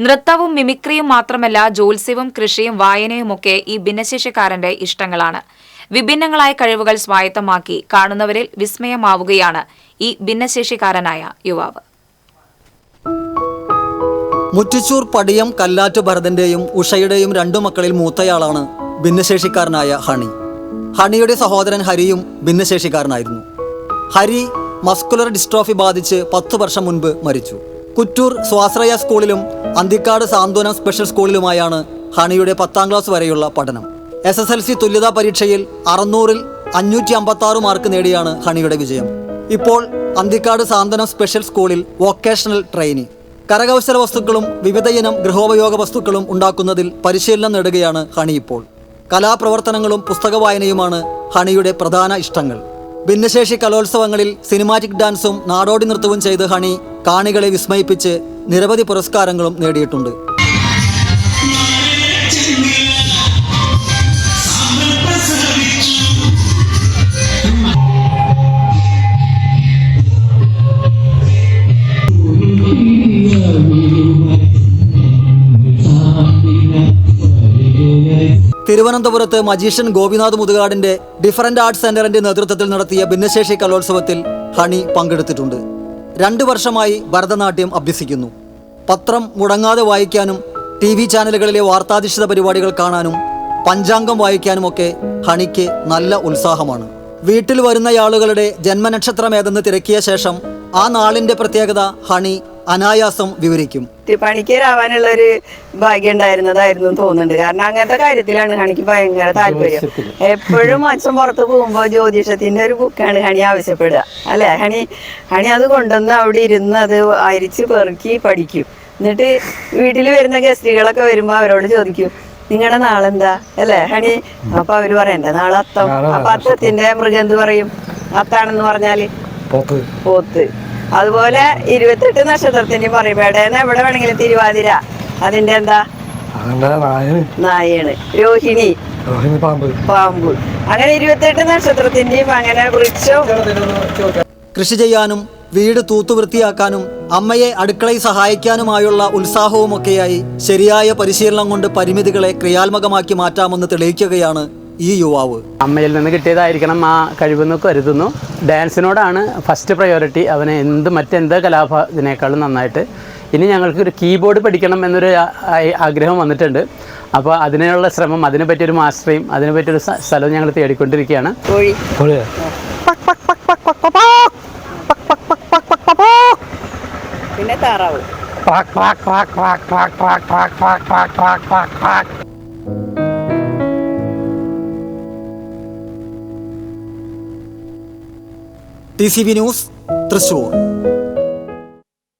നൃത്തവും മിമിക്രിയും മാത്രമല്ല ജോത്സ്യവും കൃഷിയും വായനയുമൊക്കെ ഈ ഭിന്നശേഷിക്കാരന്റെ ഇഷ്ടങ്ങളാണ്. വിഭിന്നങ്ങളായ കഴിവുകൾ സ്വായത്തമാക്കി കാണുന്നവരിൽ വിസ്മയമാവുകയാണ് ഈ ഭിന്നശേഷിക്കാരനായ യുവാവ്. മുറ്റിച്ചൂർ പടിയം കല്ലാറ്റു ഭരതന്റെയും ഉഷയുടെയും രണ്ടു മക്കളിൽ മൂത്തയാളാണ് ഭിന്നശേഷിക്കാരനായ ഹണി. ഹണിയുടെ സഹോദരൻ ഹരിയും ഭിന്നശേഷിക്കാരനായിരുന്നു. ഹരി മസ്കുലർ ഡിസ്ട്രോഫി ബാധിച്ച് പത്തു വർഷം മുൻപ് മരിച്ചു. കുറ്റൂർ സ്വാശ്രയ സ്കൂളിലും അന്തിക്കാട് സാന്ത്വനം സ്പെഷ്യൽ സ്കൂളിലുമായാണ് ഹണിയുടെ പത്താം ക്ലാസ് വരെയുള്ള പഠനം. എസ് എസ് എൽ സി തുല്യതാ പരീക്ഷയിൽ അറുന്നൂറിൽ അഞ്ഞൂറ്റി അമ്പത്തി ആറ് മാർക്ക് നേടിയാണ് ഹണിയുടെ വിജയം. ഇപ്പോൾ അന്തിക്കാട് സാന്ത്വനം സ്പെഷ്യൽ സ്കൂളിൽ വൊക്കേഷണൽ ട്രെയിനി. കരകൗശല വസ്തുക്കളും വിവിധയിനം ഗൃഹോപയോഗ വസ്തുക്കളും ഉണ്ടാക്കുന്നതിൽ പരിശീലനം നേടുകയാണ് ഹണി ഇപ്പോൾ. കലാപ്രവർത്തനങ്ങളും പുസ്തക വായനയുമാണ് ഹണിയുടെ പ്രധാന ഇഷ്ടങ്ങൾ. ഭിന്നശേഷി കലോത്സവങ്ങളിൽ സിനിമാറ്റിക് ഡാൻസും നാടോടി നൃത്തവും ചെയ്ത് ഹണി കാണികളെ വിസ്മയിപ്പിച്ച് നിരവധി പുരസ്കാരങ്ങളും നേടിയിട്ടുണ്ട്. തിരുവനന്തപുരത്ത് മജീഷ്യൻ ഗോപിനാഥ് മുതുകാടിന്റെ ഡിഫറന്റ് ആർട്സ് സെന്ററിന്റെ നേതൃത്വത്തിൽ നടത്തിയ ഭിന്നശേഷി കലോത്സവത്തിൽ ഹണി പങ്കെടുത്തിട്ടുണ്ട്. രണ്ടു വർഷമായി ഭരതനാട്യം അഭ്യസിക്കുന്നു. പത്രം മുടങ്ങാതെ വായിക്കാനും ടി വി ചാനലുകളിലെ വാർത്താധിഷ്ഠിത പരിപാടികൾ കാണാനും പഞ്ചാംഗം വായിക്കാനുമൊക്കെ ഹണിക്ക് നല്ല ഉത്സാഹമാണ്. വീട്ടിൽ വരുന്നയാളുകളുടെ ജന്മനക്ഷത്രമേതെന്ന് തിരക്കിയ ശേഷം ആ നാളിന്റെ പ്രത്യേകത ഹണി അനായാസം വിവരിക്കും. പണിക്കരാവാനുള്ള ഒരു ഭാഗ്യം ഉണ്ടായിരുന്നതായിരുന്നു എന്ന് തോന്നുന്നുണ്ട്. കാരണം അങ്ങനത്തെ കാര്യത്തിലാണ് ഹണിക്ക് ഭയങ്കര താല്പര്യം. എപ്പോഴും അച്ഛൻ പുറത്ത് പോകുമ്പോ ജ്യോതിഷത്തിന്റെ ഒരു ബുക്കാണ് ഹണി ആവശ്യപ്പെടുക. അല്ലെ? ഹണി ഹണി അത് കൊണ്ടുവന്ന് അവിടെ ഇരുന്ന് അത് അരിച്ച് പെറുക്കി പഠിക്കും. എന്നിട്ട് വീട്ടിൽ വരുന്ന ഗസ്റ്റുകളൊക്കെ വരുമ്പോ അവരോട് ചോദിക്കും നിങ്ങളുടെ നാളെന്താ? അല്ലേ ഹണി? അപ്പൊ അവർ പറയണ്ട നാളെ അത്തം. അപ്പൊ അത്തത്തിന്റെ മൃഗം എന്ത് പറയും? അത്താണെന്ന് പറഞ്ഞാൽ പോത്ത്. പോത്ത്. അതുപോലെ ഇരുപത്തെട്ട് നക്ഷത്രത്തിന്റെ പറയും എവിടെയെന്ന് എവിടെ വേണമെങ്കിലും തിരുവാതിര. അതിന്റെ എന്താ? നായാണ് രോഹിണി. രോഹിണി പാമ്പ്. പാമ്പ്. അങ്ങനെ ഇരുപത്തെട്ട് നക്ഷത്രത്തിന്റെയും അങ്ങനെ വൃക്ഷവും കൃഷി ചെയ്യാനും വീട് തൂത്തു വൃത്തിയാക്കാനും അമ്മയെ അടുക്കളയിൽ സഹായിക്കാനുമായുള്ള ഉത്സാഹവുമൊക്കെയായി ശരിയായ പരിശീലനം കൊണ്ട് പരിമിതികളെ ക്രിയാത്മകമാക്കി മാറ്റാമെന്ന് തെളിയിക്കുകയാണ് ഈ യുവാവ് അമ്മയിൽ നിന്ന് കിട്ടിയതായിരിക്കണം ആ കഴിവെന്ന് കരുതുന്നു ഡാൻസിനോടാണ് ഫസ്റ്റ് പ്രയോറിറ്റി അവന് എന്ത് മറ്റെന്ത് കലാഭ ഇതിനേക്കാളും നന്നായിട്ട് ഇനി ഞങ്ങൾക്ക് ഒരു കീബോർഡ് പഠിക്കണം എന്നൊരു ആഗ്രഹം വന്നിട്ടുണ്ട് അപ്പോൾ അതിനുള്ള ശ്രമം അതിനെ പറ്റിയൊരു മാസ്റ്ററിയും അതിനെ പറ്റിയൊരു സ്ഥ- സ്ഥലവും ഞങ്ങൾ തേടിക്കൊണ്ടിരിക്കുകയാണ് പിന്നെ താറാവ് quack quack quack quack quack quack quack quack quack quack quack T news Thrissur.